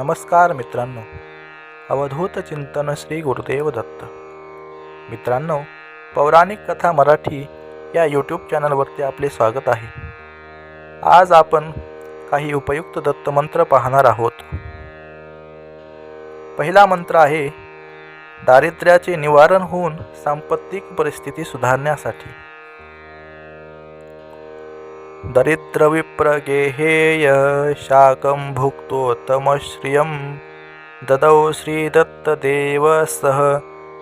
नमस्कार मित्रांनो. अवधूत चिंतन श्री गुरुदेव दत्त. मित्रांनो पौराणिक कथा मराठी या यूट्यूब चॅनलवरती आपले स्वागत आहे. आज आपण काही उपयुक्त दत्तमंत्र पाहणार आहोत. पहिला मंत्र आहे दारिद्र्याचे निवारण होऊन सांपत्तिक परिस्थिती सुधारण्यासाठी. दरिद्रविप्रगेहेय शाकं भुक्तोत्तमश्रियं। ददौ श्रीदत्तदेवसः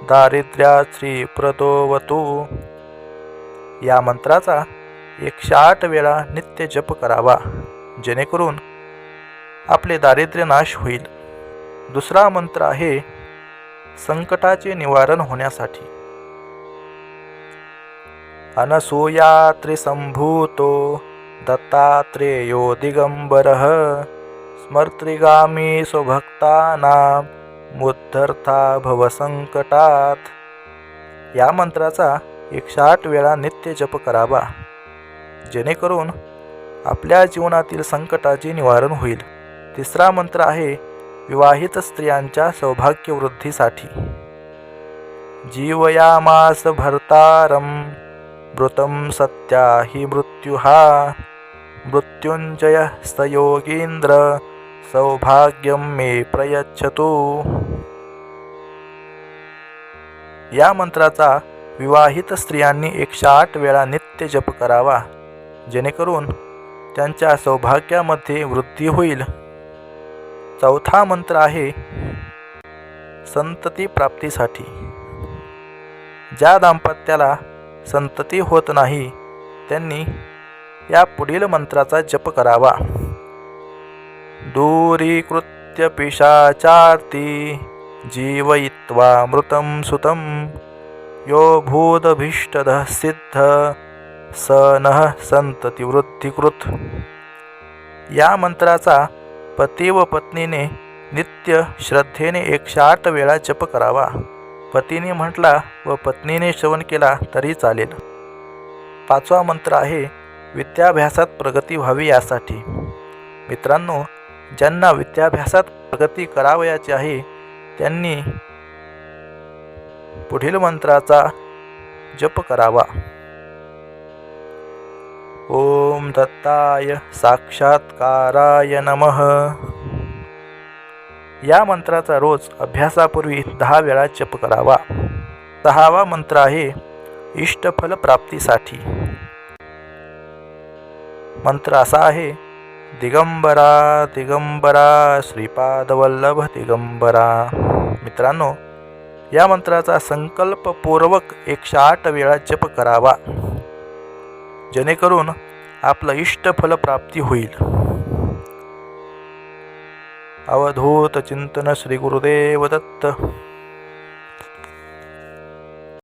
दारिद्र्या श्रीप्रतोवतु या मंत्राचा एकशे आठ वेळा नित्य जप करावा जेणेकरून आपले दारिद्र्य नाश होईल. दुसरा मंत्र आहे संकटाचे निवारण होण्यासाठी. अनसूया त्रिसंभूतो दत्तात्रेयो दिगंबरः स्मर्त्रिगामी स्वभक्तानां मुद्धर्था भवसंकटात। या मंत्राचा एकशे आठ वेळा नित्य जप करावा जेणेकरून आपल्या जीवनातील संकटाचे निवारण होईल. तिसरा मंत्र आहे विवाहित स्त्रियांच्या सौभाग्यवृद्धीसाठी. जीवयामास भर्तारम मृतं सत्या ही मृत्यू हा मृत्युंजय स सौभाग्यं मे प्रयच्छतु। या मंत्राचा विवाहित स्त्रियांनी एकशे आठ वेळा नित्य जप करावा जेणेकरून त्यांच्या सौभाग्यामध्ये वृद्धी होईल. चौथा मंत्र आहे संतती प्राप्तीसाठी. ज्या दाम्पत्याला संतती होत नाही त्यांनी या पुढील मंत्राचा जप करावा. दूरीकृत्य पिशाचार्ती जीवयित्वा मृतं सुतं यो भूतभीष्टदः सिद्ध स नः संततिवृत्तीकृत या मंत्राचा पती व पत्नीने नित्य श्रद्धेने एकशे आठ वेळा जप करावा. पतीने म्हटला व पत्नीने श्रवण केला तरी चालेल. पाचवा मंत्र आहे विद्याभ्यासात प्रगती व्हावी यासाठी. मित्रांनो ज्यांना विद्याभ्यासात प्रगती करावयाची आहे त्यांनी पुढील मंत्राचा जप करावा. ओम दत्ताय साक्षात्काराय नमः. या मंत्राचा रोज अभ्यासापूर्वी दहा वेळा जप करावा. सहावा मंत्र आहे इष्टफल प्राप्तीसाठी मंत्र असा आहे दिगंबरा दिगंबरा श्रीपादवल्लभ दिगंबरा. मित्रांनो या मंत्राचा संकल्पपूर्वक एकशे आठ वेळा जप करावा. जेणेकरून आपलं इष्टफल प्राप्ती होईल. अवधूत चिंतन श्री गुरुदेव दत्त.